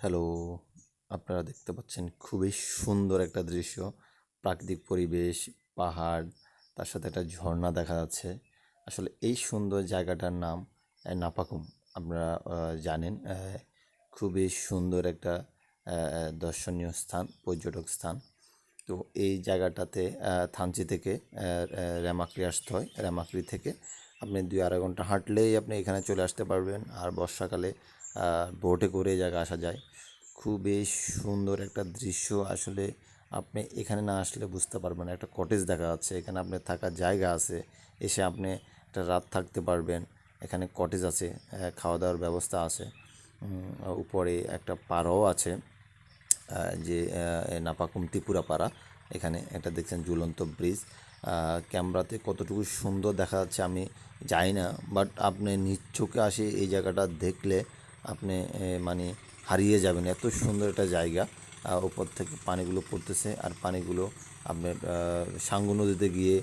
Hello, আপনারা দেখতে পাচ্ছেন খুবই সুন্দর একটা দৃশ্য। প্রাকৃতিক পরিবেশ, পাহাড়, তার সাথে একটা ঝর্ণা দেখা যাচ্ছে। আসলে এই সুন্দর জায়গাটার নাম নাপাকুম। আপনারা জানেন খুবই সুন্দর একটা দর্শনীয় স্থান, পর্যটক স্থান। তো এই জায়গাটাতে থানচি থেকে আহ, আসতে হয়। রেমাক্রি থেকে আপনি দুই আড়াই ঘণ্টা হাঁটলেই আপনি এখানে চলে আসতে পারবেন। আর বর্ষাকালে বোটে করে এই জায়গায় আসা যায়। খুবই সুন্দর একটা দৃশ্য। আসলে আপনি এখানে না আসলে বুঝতে পারবেন। একটা কটেজ দেখা যাচ্ছে। এখানে আপনার থাকার জায়গা আছে। এসে আপনি একটা রাত থাকতে পারবেন। এখানে কটেজ আছে। খাওয়া দাওয়ার ব্যবস্থা আছে। উপরে একটা পাড়ও আছে। যে নাপাকুম ত্রিপুরা পাড়া এখানে এটা দেখছেন ঝুলন্ত ব্রিজ। ক্যামেরাতে কতটুকু সুন্দর দেখা যাচ্ছে আমি যাই না বাট আপনি নিজ চোখে আসে এই জায়গাটা দেখলে আপনি মানে হারিয়ে যাবেন। এত সুন্দর একটা জায়গা উপর থেকে পানিগুলো পড়তেছে আর পানিগুলো আপনার সাঙ্গু নদীতে গিয়ে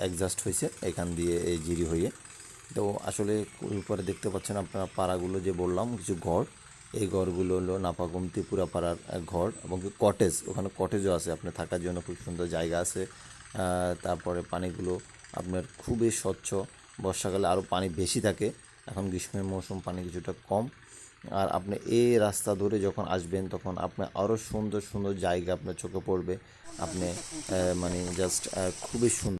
অ্যাডজাস্ট হয়েছে এখান দিয়ে এই জিরি হয়ে। তো আসলে উপরে দেখতে পাচ্ছেন আপনারা পাড়াগুলো যে বললাম, কিছু ঘর এই ঘরগুলো হলো নাপাকুম ত্রিপুরা পাড়ার এক ঘর এবং কটেজ ওখানে কটেজও আছে আপনার থাকার জন্য খুব সুন্দর জায়গা আছে। তারপরে পানিগুলো আপনার খুবই স্বচ্ছ, বর্ষাকালে আরও পানি বেশি থাকে, এখন গ্রীষ্মের মৌসুম পানি কিছুটা কম। আর আপনি এই রাস্তা ধরে যখন আসবেন, তখন আপনার আরও সুন্দর সুন্দর জায়গা আপনার চোখে পড়বে, আপনি মানে জাস্ট খুবই সুন্দর